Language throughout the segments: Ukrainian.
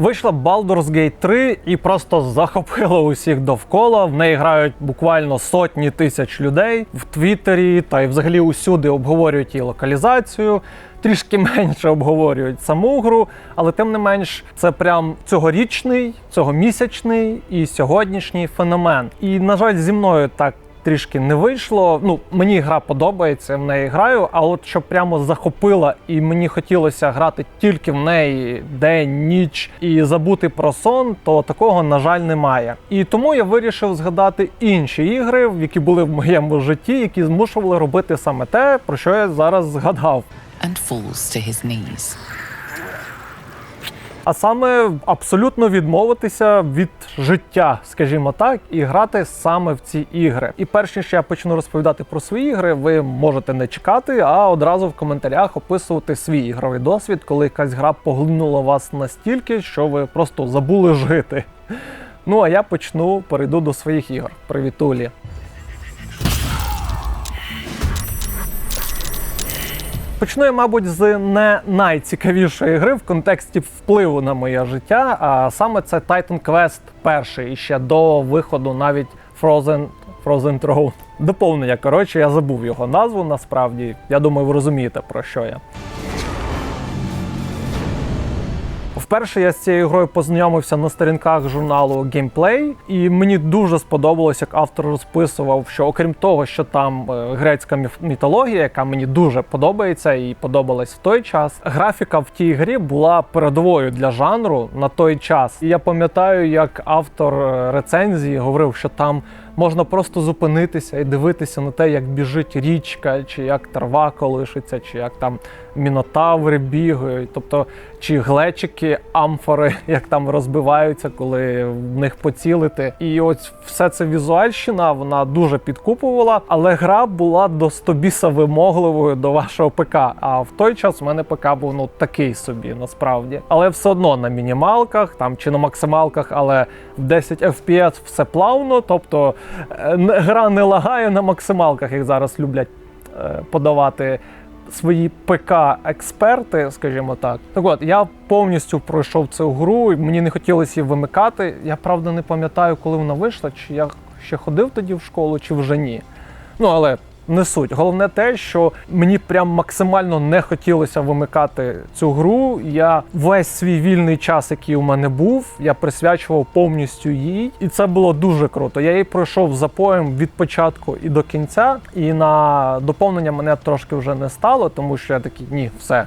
Вийшла Baldur's Gate 3 і просто захопила усіх довкола. В неї грають буквально сотні тисяч людей в Твіттері та й взагалі усюди обговорюють її локалізацію. Трішки менше обговорюють саму гру, але тим не менш, це прям цьогорічний, цьогомісячний і сьогоднішній феномен. І на жаль, зі мною так трішки не вийшло. Ну, мені гра подобається, в неї граю, а от щоб прямо захопила і мені хотілося грати тільки в неї день, ніч і забути про сон, то такого, на жаль, немає. І тому я вирішив згадати інші ігри, які були в моєму житті, які змушували робити саме те, про що я зараз згадав. and falls to his knees. А саме абсолютно відмовитися від життя, скажімо так, і грати саме в ці ігри. І перш ніж я почну розповідати про свої ігри, ви можете не чекати, а одразу в коментарях описувати свій ігровий досвід, коли якась гра поглинула вас настільки, що ви просто забули жити. Ну а я почну, перейду до своїх ігор. Привітулі. Почну я, мабуть, з не найцікавішої гри в контексті впливу на моє життя. А саме це Titan Quest перший і ще до виходу навіть Frozen, Frozen Throne. Доповнення. Коротше, я забув його назву насправді. Я думаю, ви розумієте про що я. Вперше я з цією грою познайомився на сторінках журналу Gameplay, і мені дуже сподобалось, як автор розписував, що окрім того, що там е, грецька мітологія, яка мені дуже подобається і подобалась в той час, графіка в тій грі була передовою для жанру на той час. І я пам'ятаю, як автор е, рецензії говорив, що там можна просто зупинитися і дивитися на те, як біжить річка, чи як трава колишиться, чи як там мінотаври бігають, тобто чи глечики, амфори, як там розбиваються, коли в них поцілити. І ось все це візуальщина, вона дуже підкупувала, але гра була до стобіса вимогливою до вашого ПК. А в той час у мене ПК був ну такий собі, насправді. Але все одно на мінімалках там чи на максималках, але в 10 FPS все плавно. Тобто гра не лагає на максималках, як зараз люблять е, подавати свої ПК-експерти, скажімо так. Так от, я повністю пройшов цю гру, і мені не хотілося її вимикати. Я правда не пам'ятаю, коли вона вийшла, чи я ще ходив тоді в школу, чи вже ні. Ну, але не суть. Головне те, що мені прям максимально не хотілося вимикати цю гру. Я весь свій вільний час, який у мене був, я присвячував повністю їй, і це було дуже круто. Я її пройшов запоєм від початку і до кінця. І на доповнення мене трошки вже не стало, тому що я такий, ні, все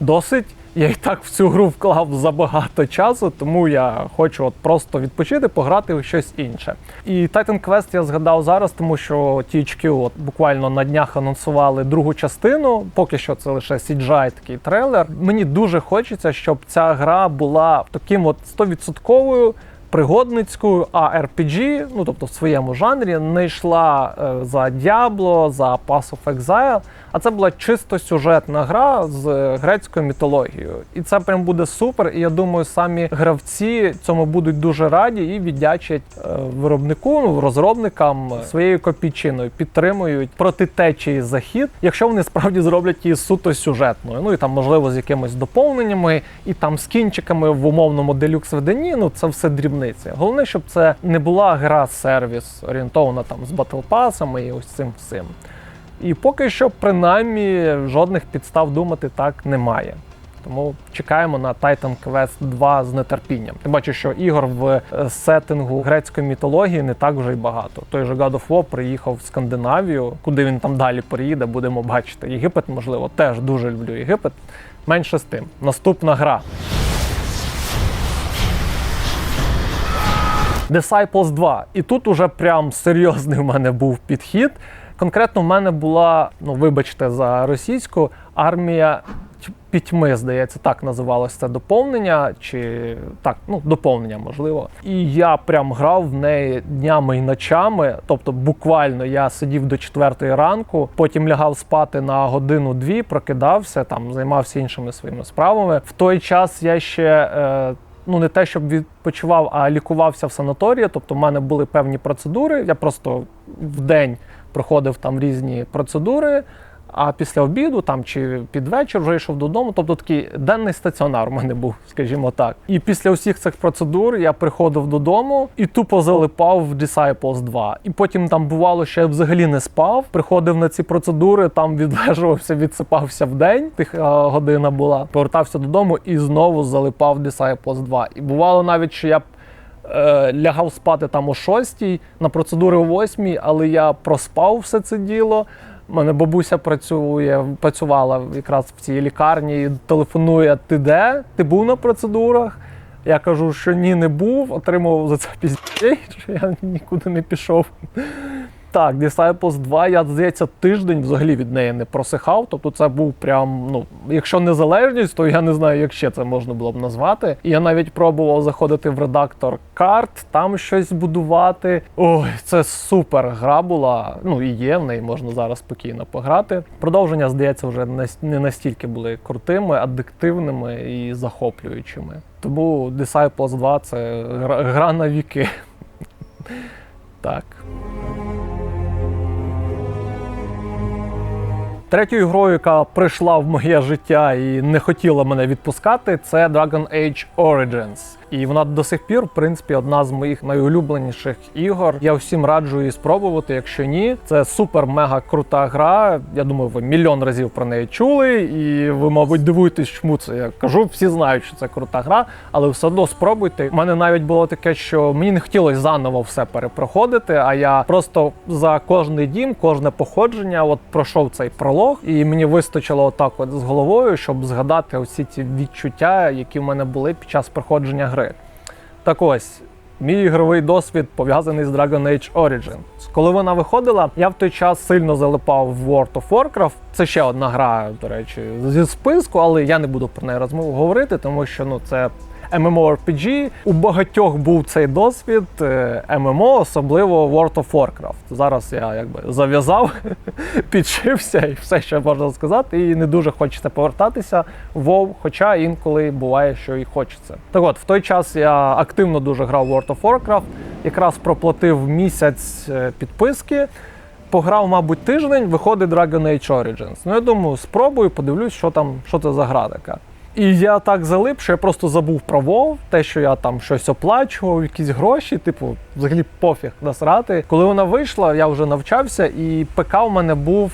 досить. Я і так в цю гру вклав забагато часу, тому я хочу от просто відпочити, пограти у щось інше. І Titan Quest я згадав зараз, тому що THQ от буквально на днях анонсували другу частину. Поки що це лише CGI такий трейлер. Мені дуже хочеться, щоб ця гра була таким от 100% пригодницькою, а RPG, ну тобто в своєму жанрі, не йшла е, за Diablo, за Pass of Exile, а це була чисто сюжетна гра з е, грецькою мітологією. І це прям буде супер. І я думаю, самі гравці цьому будуть дуже раді і віддячать е, виробнику, ну, розробникам своєю копійчиною, підтримують проти течії захід, якщо вони справді зроблять її суто сюжетною. Ну і там, можливо, з якимись доповненнями, і там з кінчиками в умовному делюкс виданні. Ну це все дрібниці. Головне, щоб це не була гра сервіс, орієнтована там з батлпасами і ось цим всім. І поки що, принаймні, жодних підстав думати так немає. Тому чекаємо на Titan Quest 2 з нетерпінням. Тим бачу, що ігор в е, сеттингу грецької мітології не так вже й багато. Той же God of War приїхав в Скандинавію, куди він там далі приїде, будемо бачити. Єгипет, можливо, теж дуже люблю Єгипет. Менше з тим. Наступна гра. Disciples 2. І тут уже прям серйозний в мене був підхід. Конкретно в мене була, ну вибачте, за російську армія пітьми, здається, так називалося це доповнення, чи так, ну доповнення можливо. І я прям грав в неї днями і ночами. Тобто, буквально я сидів до четвертої ранку, потім лягав спати на годину-дві, прокидався, там займався іншими своїми справами. В той час я ще. Е, ну не те, щоб відпочивав, а лікувався в санаторії. Тобто, в мене були певні процедури. Я просто в день проходив там різні процедури. А після обіду там чи під вечір вже йшов додому. Тобто такий денний стаціонар у мене був, скажімо так. І після усіх цих процедур я приходив додому і тупо залипав в Disciples 2. І потім там бувало, що я взагалі не спав. Приходив на ці процедури, там відлежувався, відсипався в день. Тиха година була. Повертався додому і знову залипав в Disciples 2. І бувало навіть, що я е, лягав спати там о 6, на процедури о 8, але я проспав все це діло. Мене бабуся працює, працювала якраз в цій лікарні телефонує: ти де? Ти був на процедурах? Я кажу, що ні, не був, отримував за це піздей, що я нікуди не пішов. Так, Disciples 2, я, здається, тиждень взагалі від неї не просихав. Тобто це був прям, ну, якщо незалежність, то я не знаю, як ще це можна було б назвати. І я навіть пробував заходити в редактор карт, там щось будувати. Ой, це супер гра була. Ну і є, в неї можна зараз спокійно пограти. Продовження, здається, вже не- настільки були крутими, адиктивними і захоплюючими. Тому Disciples 2 це гра на віки. Так. Третьою грою, яка прийшла в моє життя і не хотіла мене відпускати, це Dragon Age Origins. І вона до сих пір, в принципі, одна з моїх найулюбленіших ігор. Я всім раджу її спробувати. Якщо ні, це супер-мега крута гра. Я думаю, ви мільйон разів про неї чули, і ви, мабуть, дивуєтесь, чому це я кажу. Всі знають, що це крута гра, але все одно спробуйте. У мене навіть було таке, що мені не хотілося заново все перепроходити. А я просто за кожний дім, кожне походження, от пройшов цей пролог, і мені вистачило отак, от з головою, щоб згадати усі ці відчуття, які в мене були під час проходження гри. Так ось. Мій ігровий досвід пов'язаний з Dragon Age Origins. Коли вона виходила, я в той час сильно залипав в World of Warcraft. Це ще одна гра, до речі, зі списку, але я не буду про неї розмову говорити, тому що ну це MMORPG. У багатьох був цей досвід е, MMO, особливо World of Warcraft. Зараз я якби зав'язав, підшився і все, що можна сказати. І не дуже хочеться повертатися в WoW, хоча інколи буває, що і хочеться. Так от, в той час я активно дуже грав World of Warcraft, якраз проплатив місяць е, підписки. Пограв, мабуть, тиждень, виходить Dragon Age Origins. Ну, я думаю, спробую, подивлюсь, що там, що це за гра така. І я так залип, що я просто забув про Вов, те, що я там щось оплачував, якісь гроші, типу, взагалі пофіг насрати. Коли вона вийшла, я вже навчався, і ПК у мене був.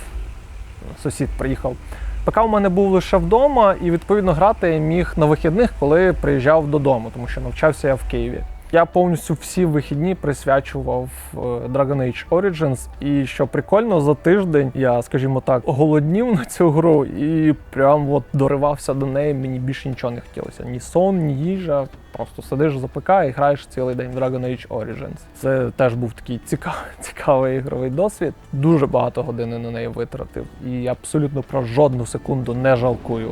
Сусід приїхав. ПК у мене був лише вдома, і відповідно грати я міг на вихідних, коли приїжджав додому, тому що навчався я в Києві. Я повністю всі вихідні присвячував е, Dragon Age Origins, і що прикольно, за тиждень я, скажімо так, голоднів на цю гру і прям от доривався до неї. Мені більше нічого не хотілося. Ні сон, ні їжа. Просто сидиш за ПК і граєш цілий день Dragon Age Origins. Це теж був такий цікавий, цікавий ігровий досвід. Дуже багато години на неї витратив, і абсолютно про жодну секунду не жалкую.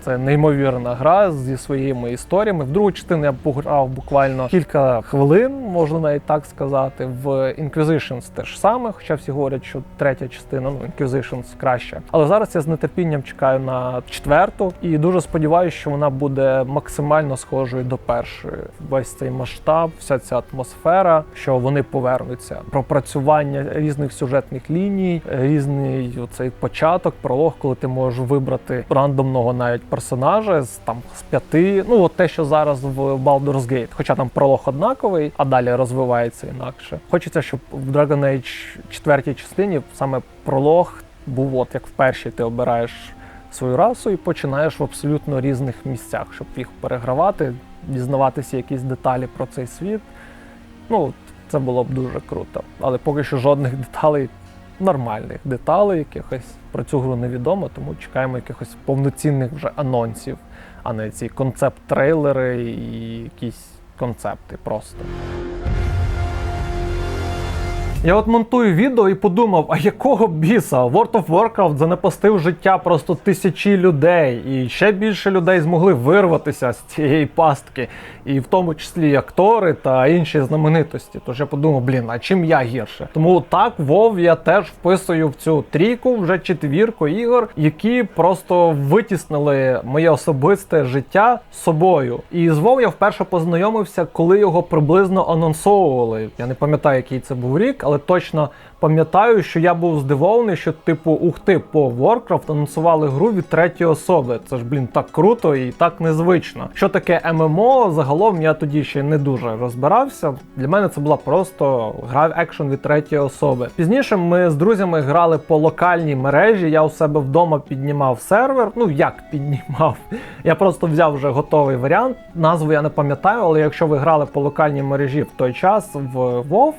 Це неймовірна гра зі своїми історіями. В другу частину я пограв буквально кілька хвилин, можна навіть так сказати. В Inquisitions теж саме, хоча всі говорять, що третя частина, ну Inquisitions краще. Але зараз я з нетерпінням чекаю на четверту і дуже сподіваюся, що вона буде максимально схожою до першої. Весь цей масштаб, вся ця атмосфера, що вони повернуться. Пропрацювання різних сюжетних ліній, різний цей початок, пролог, коли ти можеш вибрати рандомного навіть персонажа з там з п'яти. Ну от те, що зараз в Baldur's Gate, хоча там пролог однаковий, а далі розвивається інакше. Хочеться, щоб в Dragon Age четвертій частині саме пролог був от як в першій ти обираєш свою расу і починаєш в абсолютно різних місцях, щоб їх перегравати, дізнаватися якісь деталі про цей світ. Ну, це було б дуже круто. Але поки що жодних деталей, нормальних деталей, якихось про цю гру невідомо, тому чекаємо якихось повноцінних вже анонсів, а не ці концепт-трейлери і якісь концепти просто. Я от монтую відео і подумав, а якого біса? World of Warcraft занепастив життя просто тисячі людей, і ще більше людей змогли вирватися з цієї пастки, і в тому числі актори та інші знаменитості. Тож я подумав, блін, а чим я гірше? Тому так, WoW я теж вписую в цю трійку вже четвірку ігор, які просто витіснили моє особисте життя собою. І з WoW я вперше познайомився, коли його приблизно анонсовували. Я не пам'ятаю, який це був рік, але точно пам'ятаю, що я був здивований, що типу, ух ти, по Warcraft анонсували гру від третьої особи. Це ж блін так круто і так незвично. Що таке ММО? Загалом я тоді ще не дуже розбирався. Для мене це була просто гра в екшен від третьої особи. Пізніше ми з друзями грали по локальній мережі. Я у себе вдома піднімав сервер. Ну як піднімав? Я просто взяв вже готовий варіант. Назву я не пам'ятаю, але якщо ви грали по локальній мережі в той час в WoW,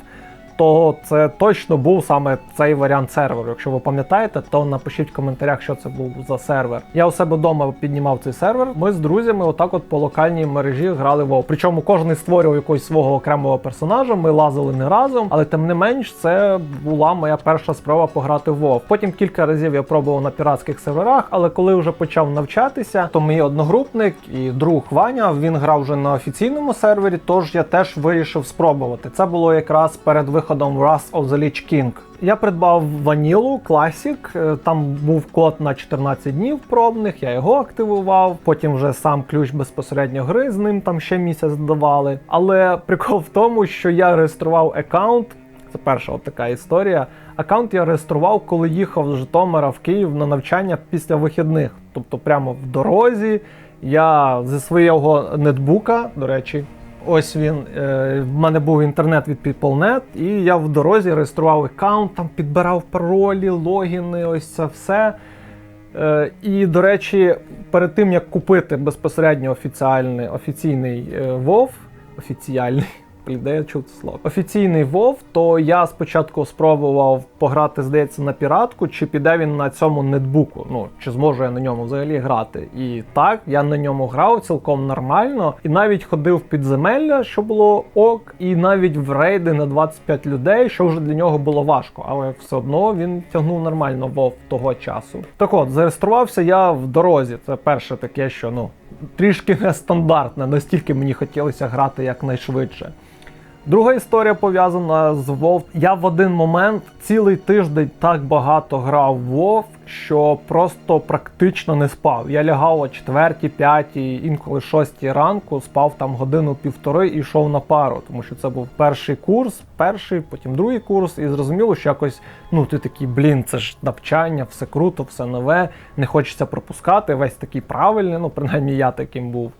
то це точно був саме цей варіант серверу. Якщо ви пам'ятаєте, то напишіть в коментарях, що це був за сервер. Я у себе вдома піднімав цей сервер. Ми з друзями, отак, от по локальній мережі грали в. Причому кожен створював якогось свого окремого персонажа. Ми лазили не разом, але тим не менш, це була моя перша спроба пограти в WoW. Потім кілька разів я пробував на піратських серверах, але коли вже почав навчатися, то мій одногрупник і друг Ваня він грав вже на офіційному сервері. Тож я теж вирішив спробувати. Це було якраз перед виходом Wrath of the Lich King. Я придбав ванілу Classic, е, там був код на 14 днів пробних, я його активував. Потім вже сам ключ безпосередньо гри з ним там ще місяць давали. Але прикол в тому, що я реєстрував аккаунт. Це перша от така історія. Аккаунт я реєстрував, коли їхав з Житомира в Київ на навчання після вихідних. Тобто, прямо в дорозі. Я зі свого нетбука, до речі, ось він. Е, в мене був інтернет від PeopleNet, і я в дорозі реєстрував аккаунт, там підбирав паролі, логіни, ось це все. Е, і, до речі, перед тим як купити безпосередньо офіційний офіційний Вов, WoW, офіціальний, блін, де я чув слово, офіційний WoW, то я спочатку спробував пограти, здається, на піратку, чи піде він на цьому нетбуку. Ну, чи зможу я на ньому взагалі грати. І так, я на ньому грав цілком нормально, і навіть ходив в підземелля, що було ок, і навіть в рейди на 25 людей, що вже для нього було важко, але все одно він тягнув нормально вов того часу. Так от, зареєструвався я в дорозі. Це перше таке, що ну трішки нестандартне, настільки мені хотілося грати якнайшвидше. Друга історія пов'язана з WoW. Я в один момент цілий тиждень так багато грав в WoW, що просто практично не спав. Я лягав о 4, 5, інколи 6 ранку, спав там годину-півтори і йшов на пару, тому що це був перший курс, перший, потім другий курс, і зрозуміло, що якось ну ти такий, блін, це ж навчання, все круто, все нове, не хочеться пропускати. Весь такий правильний, ну принаймні я таким був.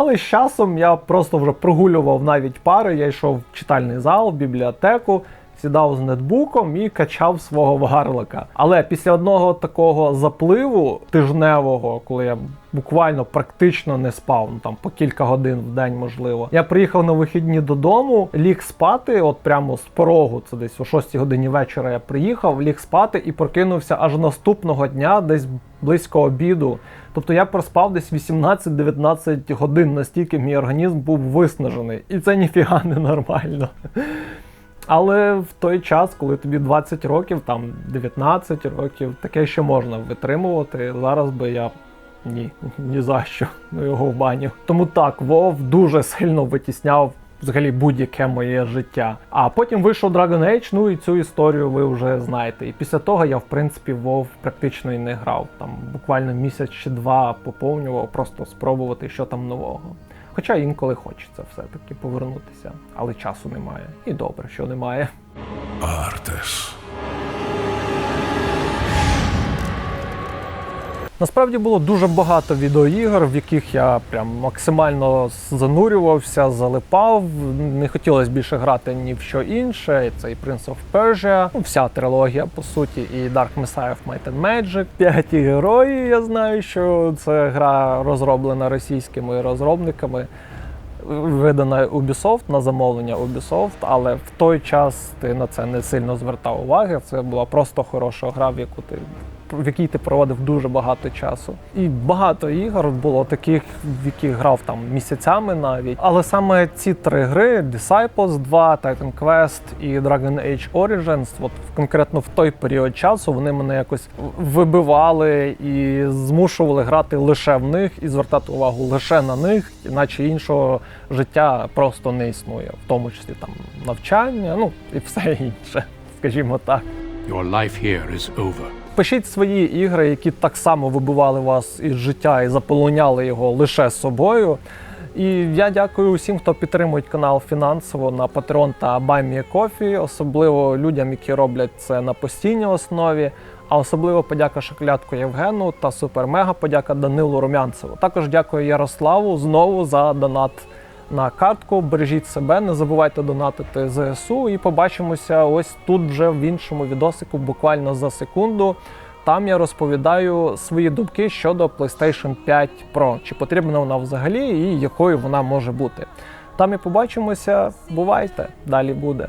Але з часом я просто вже прогулював навіть пари. Я йшов в читальний зал, в бібліотеку, сідав з нетбуком і качав свого вагарлика. Але після одного такого запливу тижневого, коли я буквально практично не спав, ну там по кілька годин в день, можливо, я приїхав на вихідні додому, ліг спати, от прямо з порогу, це десь о 6 годині вечора я приїхав, ліг спати і прокинувся аж наступного дня, десь близько обіду. Тобто я проспав десь 18-19 годин, настільки мій організм був виснажений. І це ніфіга не нормально. Але в той час, коли тобі 20 років, там 19 років, таке ще можна витримувати. Зараз би я ні, ні за що ну його в баню. Тому так, Вов дуже сильно витісняв взагалі будь-яке моє життя. А потім вийшов Dragon Age, ну і цю історію ви вже знаєте. І після того я, в принципі, WoW практично і не грав. Там буквально місяць чи два поповнював, просто спробувати, що там нового. Хоча інколи хочеться все-таки повернутися, але часу немає. І добре, що немає. Артес. Насправді було дуже багато відеоігор, в яких я прям максимально занурювався, залипав. Не хотілося більше грати ні в що інше. Це і Prince of Persia, ну, вся трилогія, по суті, і Dark Messiah of Might and Magic. П'яті герої. Я знаю, що це гра розроблена російськими розробниками. Видана Ubisoft на замовлення Ubisoft, але в той час ти на це не сильно звертав уваги. Це була просто хороша гра, в яку ти в якій ти проводив дуже багато часу. І багато ігор було таких, в яких грав там місяцями навіть. Але саме ці три гри: Disciples 2, Titan Quest і Dragon Age Origins, от конкретно в той період часу вони мене якось вибивали і змушували грати лише в них і звертати увагу лише на них, іначе іншого життя просто не існує, в тому числі там навчання, ну і все інше, скажімо так. Your life here is over. Пишіть свої ігри, які так само вибивали вас із життя і заполоняли його лише собою. І я дякую усім, хто підтримує канал фінансово на Patreon та BuyMeACoffee, особливо людям, які роблять це на постійній основі. А особливо подяка Шоколядку Євгену та супер-мега подяка Данилу Румянцеву. Також дякую Ярославу знову за донат на картку. Бережіть себе, не забувайте донатити ЗСУ. І побачимося ось тут вже в іншому відосику, буквально за секунду. Там я розповідаю свої думки щодо PlayStation 5 Pro, чи потрібна вона взагалі і якою вона може бути. Там і побачимося. Бувайте, далі буде.